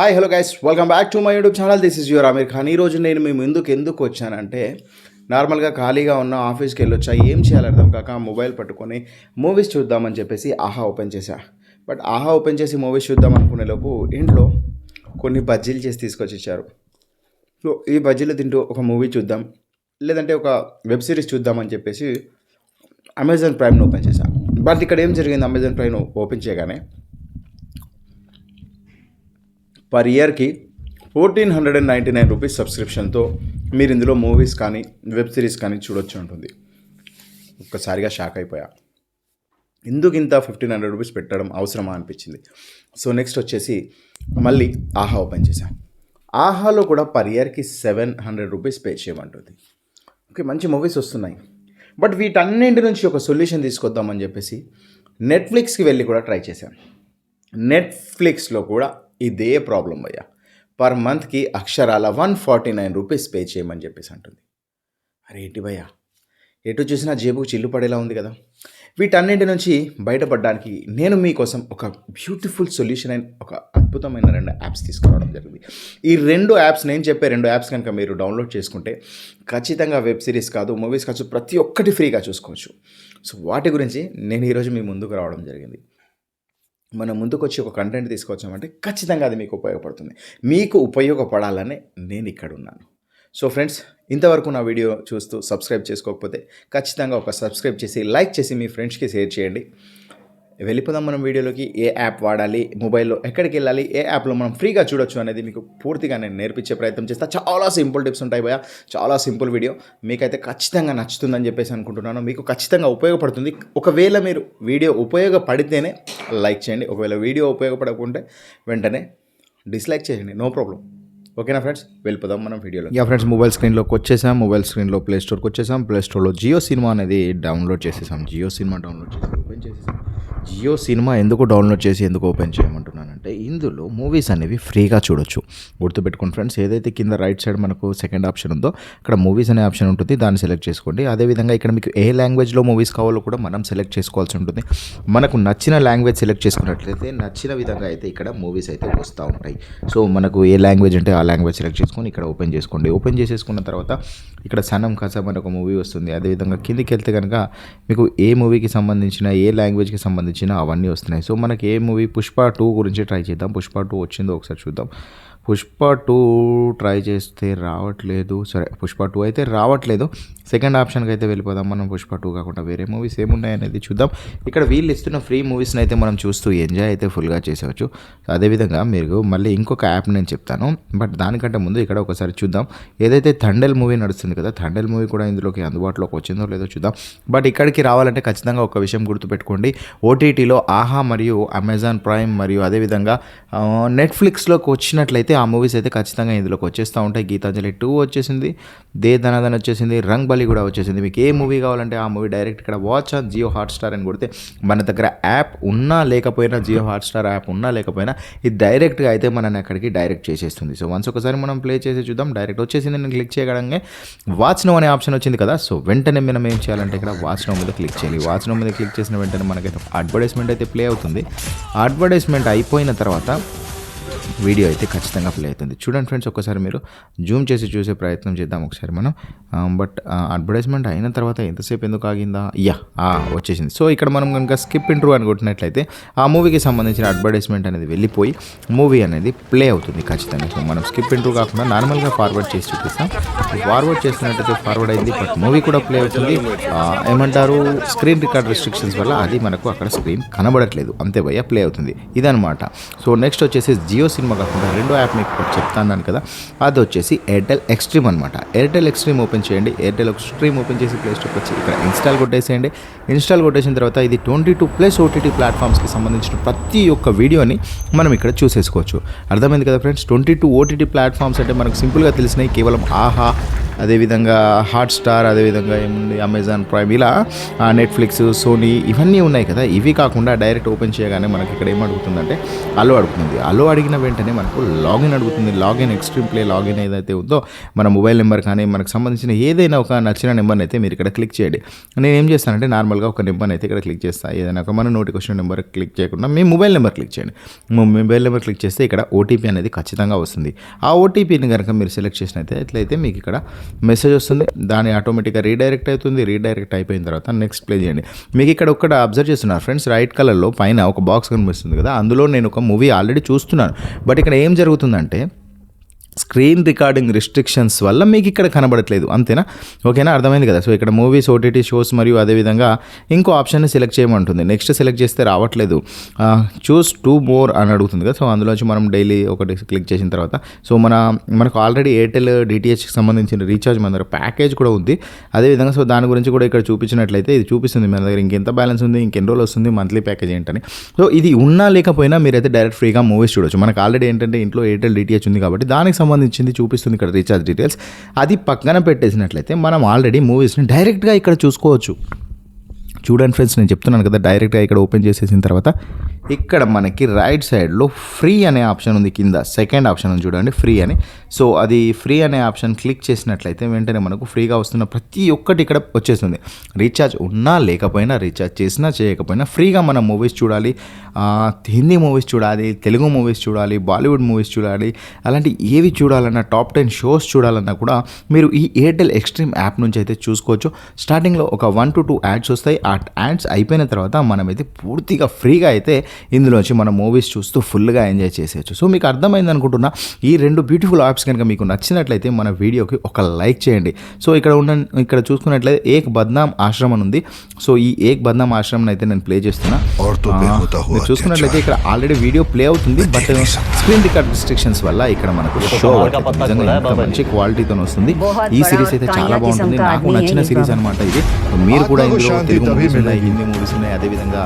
Hi hello guys welcome back to my YouTube channel this is your Aamir Khan ఈరోజు నేను మీ ముందుకు ఎందుకు వచ్చానంటే నార్మల్గా ఖాళీగా ఉన్న ఆఫీస్కి వెళ్ళొచ్చా ఏం చేయాలి అర్థం కాక మొబైల్ పట్టుకొని మూవీస్ చూద్దామని చెప్పేసి ఆహా ఓపెన్ చేశా. బట్ ఆహా ఓపెన్ చేసి మూవీస్ చూద్దాం అనుకునేలోపు ఇంట్లో కొన్ని బజ్జీలు చేసి తీసుకొచ్చి ఇచ్చారు. సో ఈ బజ్జీలు తింటూ ఒక మూవీ చూద్దాం లేదంటే ఒక వెబ్ సిరీస్ చూద్దామని చెప్పేసి అమెజాన్ ప్రైమ్ను ఓపెన్ చేశా. బట్ ఇక్కడ ఏం జరిగింది? అమెజాన్ ప్రైమ్ ఓపెన్ చేయగానే పర్ ఇయర్కి fourteen hundred and ninety nine rupees సబ్స్క్రిప్షన్తో మీరు ఇందులో మూవీస్ కానీ వెబ్ సిరీస్ కానీ చూడొచ్చు ఉంటుంది ఒక్కసారిగా షాక్ అయిపోయా. ఎందుకు ఇంత ఫిఫ్టీన్ హండ్రెడ్ రూపీస్ పెట్టడం అవసరమా అనిపించింది. సో నెక్స్ట్ వచ్చేసి మళ్ళీ ఆహా ఓపెన్ చేశాను ఆహాలో కూడా పర్ ఇయర్కి సెవెన్ హండ్రెడ్ రూపీస్ పే చేయమంటుంది. ఓకే మంచి మూవీస్ వస్తున్నాయి. బట్ వీటన్నింటి నుంచి ఒక సొల్యూషన్ తీసుకొద్దామని చెప్పేసి నెట్ఫ్లిక్స్కి వెళ్ళి కూడా ట్రై చేశాను. నెట్ఫ్లిక్స్లో కూడా ఇదే ప్రాబ్లం అయ్యా. పర్ మంత్కి అక్షరాల one forty nine rupees pay చేయమని చెప్పేసి అంటుంది. అరే ఏంటి భయ్యా? ఎటు చూసినా జేబుకు చిల్లు పడేలా ఉంది కదా. వీటన్నింటి నుంచి బయటపడడానికి నేను మీకోసం ఒక బ్యూటిఫుల్ సొల్యూషన్ అయిన ఒక అద్భుతమైన రెండు యాప్స్ తీసుకురావడం జరిగింది. ఈ రెండు యాప్స్ నేను చెప్పే రెండు యాప్స్ కనుక మీరు డౌన్లోడ్ చేసుకుంటే ఖచ్చితంగా వెబ్ సిరీస్ కాదు మూవీస్ కాదు ప్రతి ఒక్కటి ఫ్రీగా చూసుకోవచ్చు. సో వాటి గురించి నేను ఈరోజు మీ ముందుకు రావడం జరిగింది. మన ముందుకు వచ్చి ఒక కంటెంట్ తీసుకొచ్చామంటే ఖచ్చితంగా అది మీకు ఉపయోగపడుతుంది. మీకు ఉపయోగపడాలని నేను ఇక్కడ ఉన్నాను సో ఫ్రెండ్స్ ఇంతవరకు నా వీడియో చూస్తూ సబ్స్క్రైబ్ చేసుకోకపోతే ఖచ్చితంగా ఒక సబ్స్క్రైబ్ చేసి లైక్ చేసి మీ ఫ్రెండ్స్కి షేర్ చేయండి. వెళ్ళిపోదాం మనం వీడియోలోకి. ఏ యాప్ వాడాలి? మొబైల్లో ఎక్కడికి వెళ్ళాలి? ఏ యాప్లో మనం ఫ్రీగా చూడొచ్చు అనేది మీకు పూర్తిగా నేను నేర్పించే ప్రయత్నం చేస్తా. చాలా సింపుల్ టిప్స్ ఉంటాయి భయ చాలా సింపుల్ వీడియో. మీకైతే ఖచ్చితంగా నచ్చుతుందని చెప్పేసి అనుకుంటున్నాను. మీకు ఖచ్చితంగా ఉపయోగపడుతుంది. ఒకవేళ మీరు వీడియో ఉపయోగపడితేనే లైక్ చేయండి. ఒకవేళ వీడియో ఉపయోగపడకుంటే వెంటనే డిస్లైక్ చేయండి. No problem. ఓకేనా ఫ్రెండ్స్? వెళ్ళిపోదాం మనం వీడియోలో యా ఫ్రెండ్స్ మొబైల్ స్క్రీన్లోకి వచ్చేసాం. మొబైల్ స్క్రీన్లో ప్లే స్టోర్కి వచ్చేసాం. ప్లే స్టోర్లో జియో సినిమా అనేది డౌన్లోడ్ చేసేసాం. జియో సినిమా డౌన్లోడ్ చేసి ఓపెన్ చేసేసాం. జియో సినిమా ఎందుకు డౌన్లోడ్ చేసి ఎందుకు ఓపెన్ చేయమంటున్నానంటే ఇందులో మూవీస్ అనేవి ఫ్రీగా చూడొచ్చు. గుర్తుపెట్టుకోండి ఫ్రెండ్స్ ఏదైతే కింద రైట్ సైడ్ మనకు సెకండ్ ఆప్షన్ ఉందో అక్కడ మూవీస్ అనే ఆప్షన్ ఉంటుంది దాన్ని సెలెక్ట్ చేసుకోండి. అదేవిధంగా ఇక్కడ మీకు ఏ లాంగ్వేజ్లో మూవీస్ కావాలో కూడా మనం సెలెక్ట్ చేసుకోవాల్సి ఉంటుంది. మనకు నచ్చిన లాంగ్వేజ్ సెలెక్ట్ చేసుకున్నట్లయితే నచ్చిన విధంగా అయితే ఇక్కడ మూవీస్ అయితే వస్తూ ఉంటాయి. సో మనకు ఏ లాంగ్వేజ్ అంటే ఆ లాంగ్వేజ్ సెలెక్ట్ చేసుకొని ఇక్కడ ఓపెన్ చేసుకోండి. ఓపెన్ చేసేసుకున్న తర్వాత ఇక్కడ సనం కసబ్ మనకు ఒక మూవీ వస్తుంది. అదేవిధంగా కిందికి వెళ్తే కనుక మీకు ఏ మూవీకి సంబంధించిన ఏ లాంగ్వేజ్కి సంబంధించిన అవన్నీ వస్తున్నాయి. సో మనకి ఏ మూవీ పుష్ప టూ గురించి ట్రై చేద్దాం. పుష్ప టూ వచ్చిందో ఒకసారి చూద్దాం. పుష్ప టూ ట్రై చేస్తే రావట్లేదు. సరే పుష్ప టూ అయితే రావట్లేదు. సెకండ్ ఆప్షన్కి అయితే వెళ్ళిపోదాం. మనం పుష్ప టూ కాకుండా వేరే మూవీస్ ఏమున్నాయనేది చూద్దాం. ఇక్కడ వీళ్ళు ఇస్తున్న ఫ్రీ మూవీస్ని అయితే మనం చూస్తూ ఎంజాయ్ అయితే ఫుల్గా చేసేవచ్చు. అదేవిధంగా మీరు మళ్ళీ ఇంకొక యాప్ నేను చెప్తాను. బట్ దానికంటే ముందు ఇక్కడ ఒకసారి చూద్దాం. ఏదైతే థండెల్ మూవీ నడుస్తుంది కదా థండెల్ మూవీ కూడా ఇందులోకి అందుబాటులోకి వచ్చిందో లేదో చూద్దాం. బట్ ఇక్కడికి రావాలంటే ఖచ్చితంగా ఒక విషయం గుర్తుపెట్టుకోండి. ఓటీటీలో ఆహా మరియు అమెజాన్ ప్రైమ్ మరియు అదేవిధంగా నెట్ఫ్లిక్స్లోకి వచ్చినట్లయితే అయితే ఆ మూవీస్ అయితే ఖచ్చితంగా ఇందులోకి వచ్చేస్తూ ఉంటాయి. గీతాంజలి టూ వచ్చేసింది దే ధనధన్ వచ్చేసింది రంగ్ బలి కూడా వచ్చేసింది. మీకు ఏ మూవీ కావాలంటే ఆ మూవీ డైరెక్ట్ ఇక్కడ వాచ్ ఆన్ జియో హాట్స్టార్ అని కొడితే మన దగ్గర యాప్ ఉన్నా లేకపోయినా జియో హాట్స్టార్ యాప్ ఉన్నా లేకపోయినా ఇది డైరెక్ట్గా అయితే మనని అక్కడికి డైరెక్ట్ చేసేస్తుంది. సో వన్స్ ఒకసారి మనం ప్లే చేసి చూద్దాం. డైరెక్ట్ వచ్చేసింది నేను క్లిక్ చేయగలంగా వాచ్ నో అనే ఆప్షన్ వచ్చింది కదా సో వెంటనే మనం ఏం చేయాలంటే ఇక్కడ వాచ్ నో మీద క్లిక్ చేయాలి. వాచ్ నో మీద క్లిక్ చేసిన వెంటనే మనకైతే అడ్వర్టైజ్మెంట్ అయితే ప్లే అవుతుంది. అడ్వర్టైజ్మెంట్ అయిపోయిన తర్వాత వీడియో అయితే ఖచ్చితంగా ప్లే అవుతుంది. చూడండి ఫ్రెండ్స్ ఒకసారి మీరు జూమ్ చేసి చూసే ప్రయత్నం చేద్దాం ఒకసారి మనం. Um, బట్ అడ్వర్టైజ్మెంట్ uh, అయిన తర్వాత ఎంతసేపు ఎందుకు ఆగిందా? యా వచ్చేసింది. సో ఇక్కడ మనం కనుక స్కిప్ ఇంట్రూ అని కొట్టినట్లయితే ఆ మూవీకి సంబంధించిన అడ్వర్టైజ్మెంట్ అనేది వెళ్ళిపోయి మూవీ అనేది ప్లే అవుతుంది ఖచ్చితంగా. సో మనం స్కిప్ ఇంట్రూ కాకుండా నార్మల్గా ఫార్వర్డ్ చేసి చూపిస్తాం. ఫార్వర్డ్ చేస్తున్నట్టయితే ఫార్వర్డ్ అయింది బట్ మూవీ కూడా ప్లే అవుతుంది. Uh, ఏమంటారు? స్క్రీన్ రికార్డ్ రెస్ట్రిక్షన్స్ వల్ల అది మనకు అక్కడ స్క్రీన్ కనబడట్లేదు. అంతే భయ్య ప్లే అవుతుంది. ఇదనమాట సో నెక్స్ట్ వచ్చేసి జియో సినిమా కాకుండా రెండో యాప్ మీకు ఇప్పుడు చెప్తాను కదా అది వచ్చేసి ఎయిర్టెల్ ఎక్స్ట్రీమ్ అనమాట ఎయిర్టెల్ ఎక్స్ట్రీమ్ ఓపెన్ చేయండి. ఎయిర్టెల్ ఎక్స్ట్రీమ్ ఓపెన్ చేసి ప్లే స్టోర్కి వచ్చి ఇక్కడ ఇన్స్టాల్ కొట్టేసేయండి. ఇన్స్టాల్ కొట్టేసిన తర్వాత ఇది ట్వంటీ టూ ప్లస్ ఓటీటీ ప్లాట్ఫామ్స్కి సంబంధించిన ప్రతి ఒక్క వీడియోని మనం ఇక్కడ చూసేసుకోవచ్చు. అర్థమైంది కదా friends twenty two OTT platforms అంటే మనకు సింపుల్గా తెలిసినాయి కేవలం ఆహా అదేవిధంగా హాట్ స్టార్ అదేవిధంగా ఏముంది? అమెజాన్ ప్రైమ్ ఇలా నెట్ఫ్లిక్స్ సోనీ ఇవన్నీ ఉన్నాయి కదా. ఇవి కాకుండా డైరెక్ట్ ఓపెన్ చేయగానే మనకి ఇక్కడ ఏం అడుగుతుందంటే అలో అడుగుతుంది. అలో అడిగిన వెంటనే మనకు లాగిన్ అడుగుతుంది. లాగిన్ ఎక్స్ట్రీమ్ ప్లే లాగిన్ ఏదైతే ఉందో మన మొబైల్ నెంబర్ కానీ మనకు సంబంధించిన ఏదైనా ఒక నచ్చిన నెంబర్ని అయితే మీరు ఇక్కడ క్లిక్ చేయండి. నేను ఏం చేస్తానంటే నార్మల్గా ఒక నెంబర్ని అయితే ఇక్కడ క్లిక్ చేస్తాను ఏదైనా ఒక మన నోటిఫికేషన్ నెంబర్ క్లిక్ చేయకుండా మీ మొబైల్ నెంబర్ క్లిక్ చేయండి. మొబైల్ నెంబర్ క్లిక్ చేస్తే ఇక్కడ ఓటీపీ అనేది ఖచ్చితంగా వస్తుంది. ఆ ఓటీపీని కనుక మీరు సెలెక్ట్ చేసినట్లయితే మీకు ఇక్కడ మెసేజ్ వస్తుంది దాని ఆటోమేటిక్గా రీడైరెక్ట్ అవుతుంది రీడైరెక్ట్ అయిపోయిన తర్వాత నెక్స్ట్ ప్లే చేయండి. మీకు ఇక్కడ ఒక్కడ అబ్జర్వ్ చేస్తున్నారు ఫ్రెండ్స్ రైట్ కలర్లో పైన ఒక బాక్స్ కనిపిస్తుంది కదా అందులో నేను ఒక మూవీ ఆల్రెడీ చూస్తున్నాను. బట్ ఇక్కడ ఏం జరుగుతుందంటే స్క్రీన్ రికార్డింగ్ రిస్ట్రిక్షన్స్ వల్ల మీకు ఇక్కడ కనబడట్లేదు అంతేనా? ఓకేనా? అర్థమైంది కదా? సో ఇక్కడ మూవీస్ ఓటీటీ షోస్ మరియు అదేవిధంగా ఇంకో ఆప్షన్ని సెలెక్ట్ చేయమంటుంది. నెక్స్ట్ సెలెక్ట్ చేస్తే రావట్లేదు. చూస్ టూ మోర్ అని అడుగుతుంది కదా? సో అందులోంచి మనం డైలీ ఒకటి క్లిక్ చేసిన తర్వాత. సో మన మనకు ఆల్రెడీ ఎయిర్టెల్ డిటిహెచ్కి సంబంధించిన రీఛార్జ్ మన దగ్గర ప్యాకేజ్ కూడా ఉంది. అదేవిధంగా సో దాని గురించి కూడా ఇక్కడ చూపించినట్లయితే ఇది చూపిస్తుంది మన దగ్గర. ఇంకెంత బ్యాలెన్స్ ఉంది ఇంకెన్ని రోజులు వస్తుంది మంత్లీ ప్యాకేజ్ ఏంటని. సో ఇది ఉన్నా లేకపోయినా మీరైతే డైరెక్ట్ ఫ్రీగా మూవీస్ చూడొచ్చు. మనకు ఆల్రెడీ ఏంటంటే ఇంట్లో ఎయిర్టెల్ డిటిహెచ్ ఉంది కాబట్టి దానికి సంబంధించింది చూపిస్తుంది ఇక్కడ రీఛార్జ్ డీటెయిల్స్. అది పక్కన పెట్టేసినట్లయితే మనం ఆల్రెడీ మూవీస్ని డైరెక్ట్గా ఇక్కడ చూసుకోవచ్చు. చూడండి ఫ్రెండ్స్ నేను చెప్తున్నాను కదా డైరెక్ట్గా ఇక్కడ ఓపెన్ చేసేసిన తర్వాత ఇక్కడ మనకి రైట్ సైడ్లో ఫ్రీ అనే ఆప్షన్ ఉంది కింద. సెకండ్ ఆప్షన్ ఉంది చూడండి ఫ్రీ అని. సో అది ఫ్రీ అనే ఆప్షన్ క్లిక్ చేసినట్లయితే వెంటనే మనకు ఫ్రీగా వస్తున్న ప్రతి ఒక్కటి ఇక్కడ వచ్చేస్తుంది. రీఛార్జ్ ఉన్నా లేకపోయినా రీఛార్జ్ చేసినా చేయకపోయినా ఫ్రీగా మనం మూవీస్ చూడాలి హిందీ మూవీస్ చూడాలి తెలుగు మూవీస్ చూడాలి బాలీవుడ్ మూవీస్ చూడాలి అలాంటి ఏవి చూడాలన్నా టాప్ టెన్ షోస్ చూడాలన్నా కూడా మీరు ఈ ఎయిర్టెల్ ఎక్స్ట్రీమ్ యాప్ నుంచి అయితే చూసుకోవచ్చు. స్టార్టింగ్లో ఒక వన్ టు టూ యాడ్స్ వస్తాయి. ఆ యాడ్స్ అయిపోయిన తర్వాత మనమైతే పూర్తిగా ఫ్రీగా అయితే ఇందులోంచి మనం మూవీస్ చూస్తూ ఫుల్గా ఎంజాయ్ చేసేయచ్చు. సో మీకు అర్థమైంది అనుకుంటున్నా ఈ రెండు బ్యూటిఫుల్ యాప్స్ కనుక మీకు నచ్చినట్లయితే మన వీడియోకి ఒక లైక్ చేయండి. సో ఇక్కడ ఉన్న ఇక్కడ చూసుకున్నట్లయితే ఏక్ బద్నాం ఆశ్రమం అని ఉంది. సో ఈ ఏక్ బద్నాం ఆశ్రమం అయితే నేను ప్లే చేస్తున్నా. చూసుకున్నట్లయితే ఇక్కడ ఆల్రెడీ వీడియో ప్లే అవుతుంది బట్ స్క్రీన్ రికార్డ్ రిస్ట్రిక్షన్స్ వల్ల ఇక్కడ మనకు షో మంచి క్వాలిటీతో వస్తుంది. ఈ సిరీస్ అయితే చాలా బాగుంటుంది. నాకు నచ్చిన సిరీస్ అనమాట ఇది. మీరు కూడా ఇందులో తెలుగు మూవీస్ ఉన్నాయి హిందీ మూవీస్ ఉన్నాయి అదేవిధంగా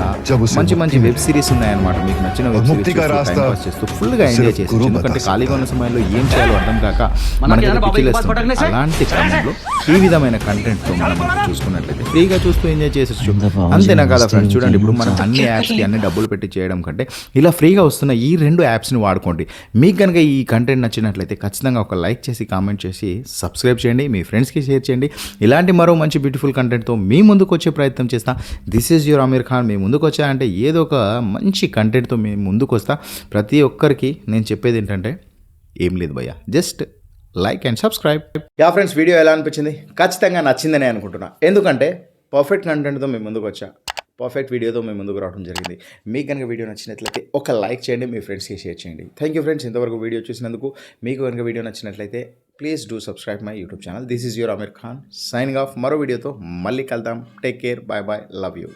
మంచి మంచి వెబ్ సిరీస్ ఉన్నాయి అనమాట మీకు నచ్చిన వెబ్ సిరీస్ రాస్తా చేస్తూ ఫుల్గా ఎంజాయ్ సిర్ఫ్ చేసి గురు ఎందుకంటే ఖాళీగా ఉన్న సమయంలో ఏం చేయాలో అర్థం కాక మనకి? అలాంటి క్రమంలో ఈ విధమైన కంటెంట్తో మనం చూసుకున్నట్లయితే ఫ్రీగా చూస్తూ ఎంజాయ్ చేసొచ్చు. అంతేనా కదా ఫ్రెండ్స్ చూడండి ఇప్పుడు మనం అన్ని యాప్స్కి అన్ని డబ్బులు పెట్టి చేయడం కంటే ఇలా ఫ్రీగా వస్తున్న ఈ రెండు యాప్స్ని వాడుకోండి. మీకు కనుక ఈ కంటెంట్ నచ్చినట్లయితే ఖచ్చితంగా ఒక లైక్ చేసి కామెంట్ చేసి సబ్స్క్రైబ్ చేయండి మీ ఫ్రెండ్స్కి షేర్ చేయండి. ఇలాంటి మరో మంచి బ్యూటిఫుల్ కంటెంట్తో మీ ముందుకు వచ్చే ప్రయత్నం చేస్తా. This is your Aamir Khan మీ ముందుకు వచ్చా అంటే ఏదో ఒక మంచి కంటెంట్తో మీ ముందుకు వస్తా ప్రతి ఒక్కరికి నేను చెప్పేది ఏంటంటే ఏం లేదు భయ్య. Just like and subscribe. Yeah friends video ఎలా అనిపించింది? ఖచ్చితంగా నచ్చిందని అనుకుంటున్నా. ఎందుకంటే పర్ఫెక్ట్ కంటెంట్తో మేము ముందుకు వచ్చా పర్ఫెక్ట్ వీడియోతో మేము ముందుకు రావడం జరిగింది. మీకు కనుక వీడియో నచ్చినట్లయితే ఒక లైక్ చేయండి మీ ఫ్రెండ్స్కి షేర్ చేయండి. థ్యాంక్ యూ ఫ్రెండ్స్ ఇంతవరకు వీడియో చూసినందుకు మీకు కనుక వీడియో నచ్చినట్లయితే please do subscribe my YouTube channel. This is your Aamir Khan signing off. మరో వీడియోతో మళ్ళీ కలుద్దాం. Take care bye bye love you.